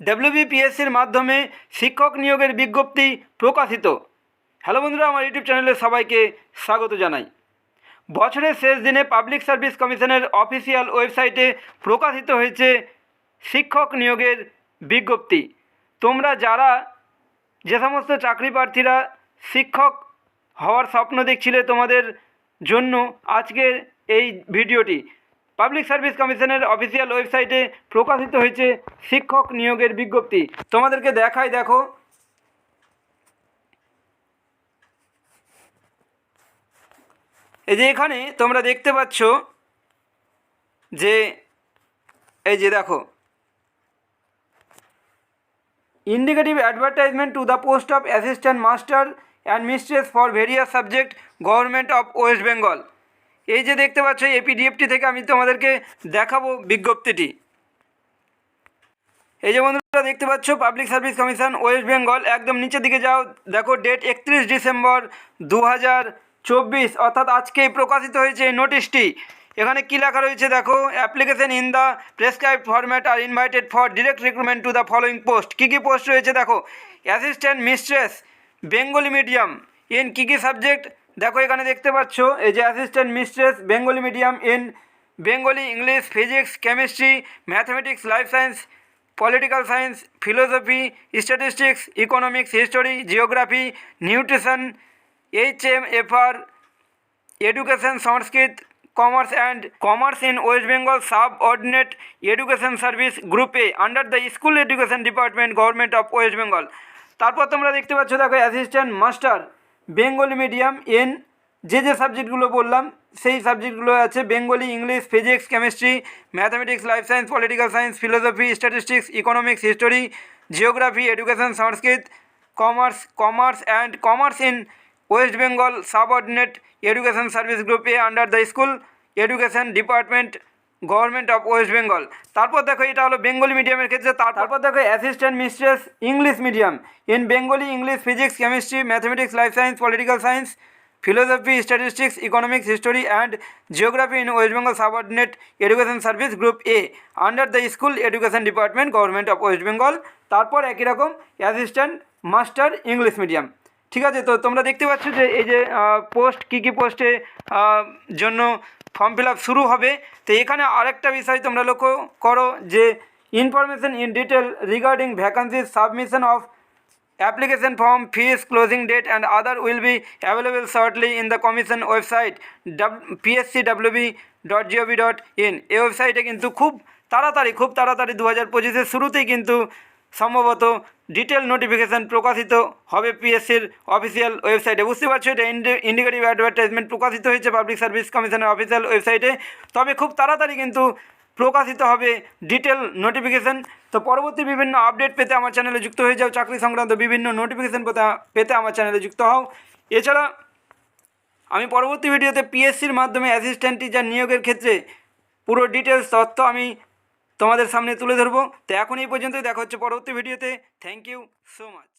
ডাব্লিউবিপিএসসির মাধ্যমে শিক্ষক নিয়োগের বিজ্ঞপ্তি প্রকাশিত। হ্যালো বন্ধুরা, আমার ইউটিউব চ্যানেলে সবাইকে স্বাগত জানাই। বছরের শেষ দিনে পাবলিক সার্ভিস কমিশনের অফিসিয়াল ওয়েবসাইটে প্রকাশিত হয়েছে শিক্ষক নিয়োগের বিজ্ঞপ্তি। তোমরা যারা যে সমস্ত চাকরি প্রার্থীরা শিক্ষক হওয়ার স্বপ্ন দেখছিলে তোমাদের জন্য আজকের এই ভিডিওটি পাবলিক সার্ভিস কমিশনের অফিসিয়াল ওয়েবসাইটে প্রকাশিত হয়েছে শিক্ষক নিয়োগের বিজ্ঞপ্তি। তোমাদেরকে দেখাই, দেখো। এই যে এখানে তোমরা দেখতে পাচ্ছ যে, এই যে দেখো। indicative advertisement to the post of assistant master and mistress for various subject, government of West Bengal. এই যে দেখতে পাচ্ছ, এই পিডিএফটি থেকে আমি তোমাদেরকে দেখাবো বিজ্ঞপ্তিটি। এই যে বন্ধুরা দেখতে পাচ্ছ public service commission West Bengal একদম নিচের দিকে যাও। দেখো ডেট একত্রিশ ডিসেম্বর দু চব্বিশ, অর্থাৎ আজকেই প্রকাশিত হয়েছে এই নোটিশটি। এখানে কী লেখা রয়েছে দেখো application in the prescribe format are invited for direct recruitment to the following post কী কী পোস্ট রয়েছে দেখো? Assistant mistress Bengali medium in কী কী সাবজেক্ট দেখো, এখানে দেখতে পাচ্ছ, এই যে assistant mistress Bengali medium in Bengali English physics chemistry mathematics life science political science philosophy statistics economics history geography nutrition H M FR education Sanskrit commerce and commerce in West Bengal subordinate education service গ্রুপে under the school education department government of West Bengal তারপর তোমরা দেখতে পাচ্ছ, দেখো assistant master Bengali medium, এন, যে যে সাবজেক্টগুলো বললাম, সেই সাবজেক্টগুলো আছে Bengali, English, physics, chemistry, mathematics, life science, political science, philosophy, statistics, economics, history, geography, education, Sanskrit, commerce commerce and commerce in West Bengal sub subordinate education service গ্রুপে under the school, education department government of West Bengal তারপর দেখো এটা হলো বেঙ্গলি মিডিয়ামের ক্ষেত্রে তার- তারপর দেখো assistant mistress English medium in Bengali English physics chemistry mathematics life science political science philosophy statistics economics history and geography in west bengal subordinate education service group a under the school education department government of west bengal তারপর একই রকম assistant master English medium ঠিক আছে, তো তোমরা দেখতে পাচ্ছ যে এই যে পোস্ট কী কী পোস্টে জন্য ফর্ম ফিল শুরু হবে। তো এখানে আরেকটা বিষয় তোমরা লক্ষ্য করো যে information in detail regarding vacancies submission of application form fees closing date application form, fees, closing date, and other will be available shortly in the commission website pscwb.gov.in এই ওয়েবসাইটে কিন্তু খুব তাড়াতাড়ি খুব তাড়াতাড়ি দু হাজার পঁচিশের শুরুতেই কিন্তু সম্ভবত ডিটেল নোটিফিকেশান প্রকাশিত হবে পিএসসির অফিসিয়াল ওয়েবসাইটে। বুঝতে পারছ? এটা ইন্ডিকেটিভ অ্যাডভার্টাইজমেন্ট প্রকাশিত হয়েছে পাবলিক সার্ভিস কমিশনের অফিসিয়াল ওয়েবসাইটে। তবে খুব তাড়াতাড়ি কিন্তু প্রকাশিত হবে ডিটেল নোটিফিকেশান। তো পরবর্তী বিভিন্ন আপডেট পেতে আমার চ্যানেলে যুক্ত হয়ে যাও। চাকরি সংক্রান্ত বিভিন্ন নোটিফিকেশান পেতে আমার চ্যানেলে যুক্ত হও। এছাড়া আমি পরবর্তী ভিডিওতে পিএসসির মাধ্যমে অ্যাসিস্ট্যান্ট টিচার নিয়োগের ক্ষেত্রে পুরো ডিটেলস, তথ্য আমি তোমাদের সামনে তুলে ধরবো। তো এখন এই পর্যন্তই দেখা হচ্ছে পরবর্তী ভিডিওতে। Thank you so much